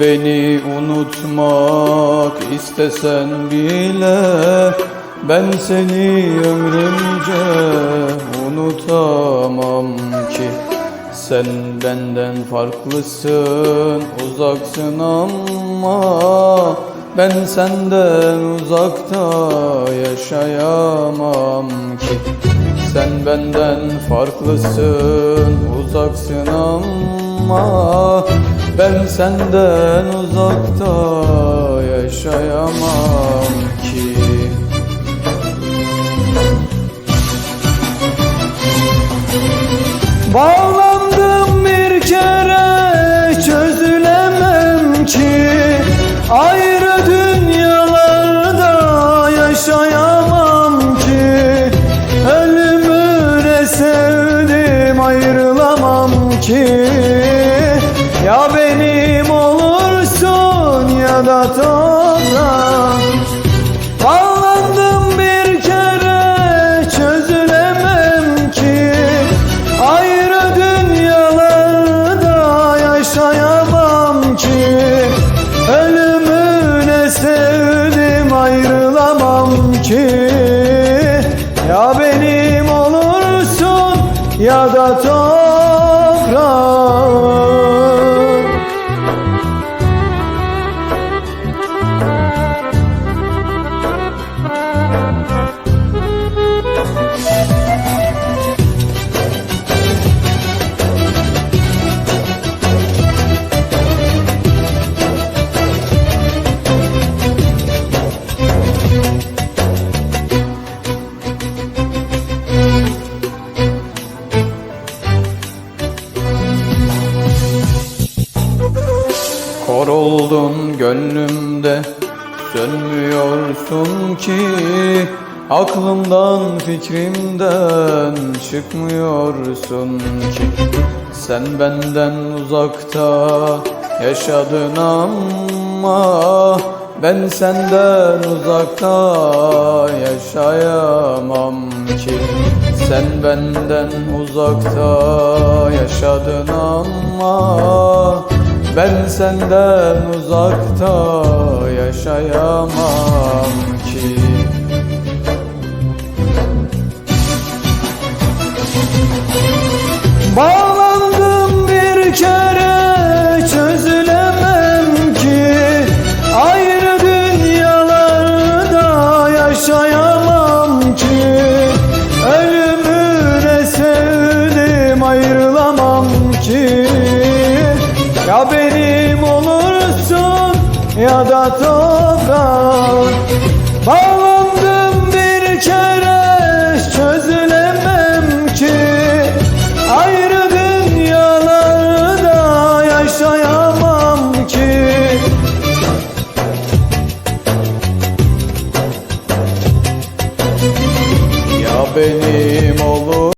beni unutmak istesen bile Ben seni ömrümce unutamam ki. Sen benden farklısın uzaksın ama Ben senden uzakta yaşayamam ki. Sen benden farklısın uzaksın ama Ben senden uzakta yaşayamam ki. Bağlandım bir kere çözülemem ki. Ayrı dünyalarda yaşayamam ki. Ölümüne sevdim ayrılamam ki da toprak Bağlandım bir kere çözülemem ki. Ayrı dünyalarda yaşayamam ki. Ölümüne sevdim ayrılamam ki. Ya benim olursun ya da toprak Kor oldun gönlümde Sönmüyorsun ki. Aklımdan fikrimden Çıkmıyorsun ki. Sen benden uzakta Yaşadın ama Ben senden uzakta Yaşayamam ki. Sen benden uzakta Yaşadın ama ben senden uzakta yaşayamam ki. Bağlandım bir kere ya da toprağa Bağlandım bir kere çözülemem ki. Ayrı dünyalarda yaşayamam ki. Ya beni